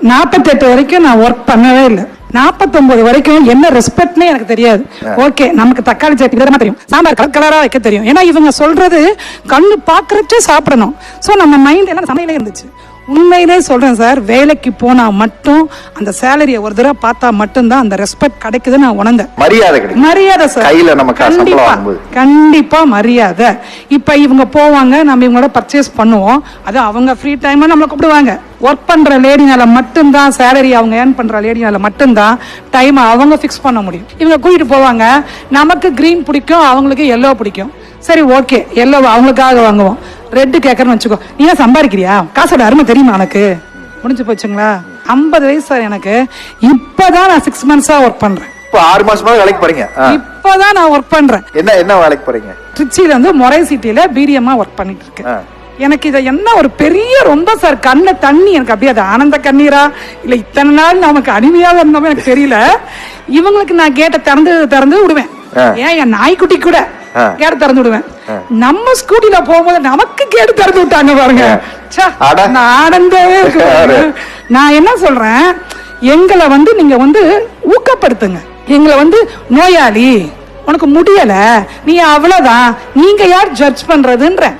நாற்பத்தெட்டு வரைக்கும் நான் ஒர்க் பண்ணவே இல்லை. நாற்பத்தொன்பது வரைக்கும் என்ன ரெஸ்பெக்ட்னே எனக்கு தெரியாது. ஓகே நமக்கு தக்காளி சட்னி விதமா தெரியும். சாம்பார் கலர் கலரா வைக்க தெரியும். ஏன்னா இவங்க சொல்றது கண்ணு பாக்குறச்சே சாப்பிடணும். சோ நம்ம மைண்ட் எல்லாம் சமையலே இருந்துச்சு. உண்மையிலே சொல்றேன் சார் வேலைக்கு போனா மட்டும் அந்த சேலரியை ஒரு தடவை பார்த்தா மட்டும்தான் அந்த ரெஸ்பெக்ட் கிடைக்குதுன்னு நான் உணர்ந்தேன். மரியாதை மரியாதை சார். கையில நமக்கு சம்பளம் கண்டிப்பா வாங்கும்போது. கண்டிப்பா மரியாதை. இப்ப இவங்க போவாங்க நம்ம இவங்களோட பர்ச்சேஸ் பண்ணுவோம். அது அவங்க ஃப்ரீ டைம் நம்மளை கூப்பிடுவாங்க. ஒர்க் பண்ற லேடினால மட்டும்தான் சேலரி அவங்க ஏர்ன் பண்ற லேடினால மட்டும்தான் டைம் அவங்க ஃபிக்ஸ் பண்ண முடியும். இவங்க கூட்டிட்டு போவாங்க நமக்கு கிரீன் பிடிக்கும் அவங்களுக்கு எல்லோ பிடிக்கும். சரி ஓகே எல்லோ அவங்களுக்காக வாங்குவோம். ரெட்டு கேட்கறன்னு வச்சுக்கோ. நீ ஏன் சம்பாதிக்கிறியா? காசோட அருமை தெரியுமா உனக்கு? முடிஞ்சு போச்சுங்களா? ஐம்பது வயசு சார் எனக்கு. இப்பதான் நான் சிக்ஸ் மந்த்ஸா ஒர்க் பண்றேன். இப்போ ஆறு மாசமா வேலைக்கு போறீங்க. இப்பதான் நான் ஒர்க் பண்றேன். என்ன என்ன வேலைக்கு போறீங்க? திருச்சியில வந்து மொரை சிட்டில பிடிஎம்மா ஒர்க் பண்ணிட்டு இருக்கேன். எனக்கு இதை என்ன ஒரு பெரிய ரொம்ப சார் கண்ண தண்ணி. எனக்கு அப்படியே அது ஆனந்த கண்ணீரா? இல்ல இத்தனை நாள் நமக்கு அடிமையாக இருந்தோமே எனக்கு தெரியல. இவங்களுக்கு நான் கேட்டை திறந்து திறந்து விடுவேன். ஏன் என் நாய்க்குட்டி கூட? ஆ. கேட்டு திறந்து விடுவேன். நம்ம ஸ்கூட்டில போகும்போது நமக்கு கேட்டு திறந்து விட்டாங்க பாருங்க. ச்சே, அட. நான் ஆனந்தமே இருக்கு. நான் என்ன சொல்றேன்? எங்களை வந்து நீங்க வந்து ஊக்கப்படுத்துங்க. எங்களை வந்து நோயாளி உனக்கு முடியல. நீ அவ்வளவுதான். நீங்க யார் ஜட்ஜ் பண்றதுன்ற